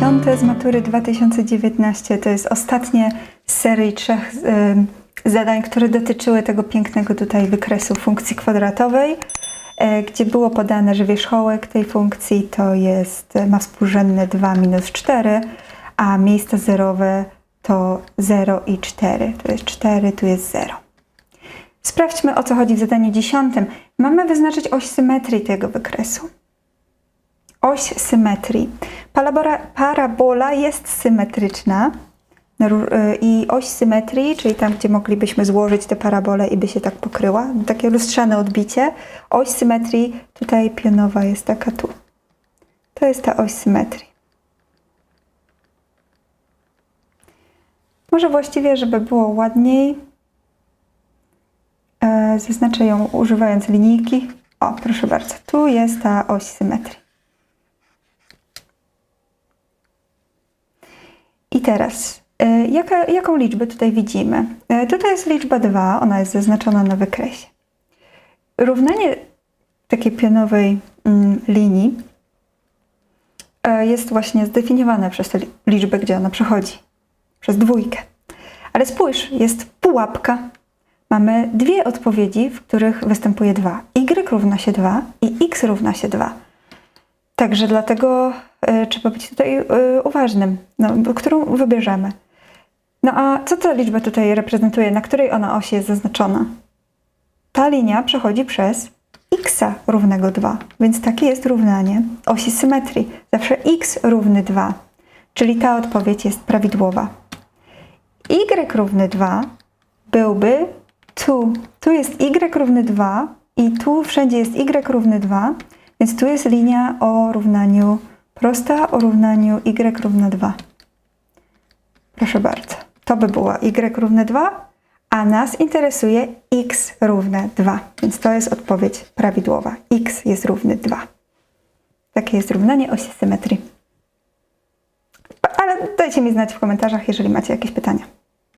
piąte z matury 2019. To jest ostatnie z serii trzech em, zadań, które dotyczyły tego pięknego tutaj wykresu funkcji kwadratowej, e, gdzie było podane, że wierzchołek tej funkcji to jest, ma współrzędne 2 minus 4, a miejsca zerowe to 0 i 4. To jest 4, tu jest 0. Sprawdźmy o co chodzi w zadaniu dziesiątym. Mamy wyznaczyć oś symetrii tego wykresu. Oś symetrii. Parabola, jest symetryczna na ró- y, i oś symetrii, czyli tam, gdzie moglibyśmy złożyć tę parabolę i by się tak pokryła, takie lustrzane odbicie. Oś symetrii tutaj pionowa jest taka tu. To jest ta oś symetrii. Może właściwie, żeby było ładniej, e, zaznaczę ją używając linijki. O, proszę bardzo, tu jest ta oś symetrii. Teraz, e, jaka, jaką liczbę tutaj widzimy? E, Tutaj jest liczba 2, ona jest zaznaczona na wykresie. Równanie takiej pionowej mm, linii e, jest właśnie zdefiniowane przez tę li- liczbę, gdzie ona przechodzi, przez dwójkę. Ale spójrz, jest pułapka. Mamy dwie odpowiedzi, w których występuje 2. Y równa się 2 i x równa się 2. Także dlatego trzeba być tutaj e, uważnym, no, którą wybierzemy. No a co ta liczba tutaj reprezentuje? Na której ona osi jest zaznaczona? Ta linia przechodzi przez x równego 2, więc takie jest równanie osi symetrii. Zawsze x równy 2, czyli ta odpowiedź jest prawidłowa. y równy 2 byłby tu. Tu jest y równy 2 i tu wszędzie jest y równy 2, więc tu jest linia o równaniu prosta o równaniu y równa 2. Proszę bardzo. To by było y równe 2, a nas interesuje x równe 2, więc to jest odpowiedź prawidłowa. x jest równy 2. Takie jest równanie osi symetrii. Ale dajcie mi znać w komentarzach, jeżeli macie jakieś pytania.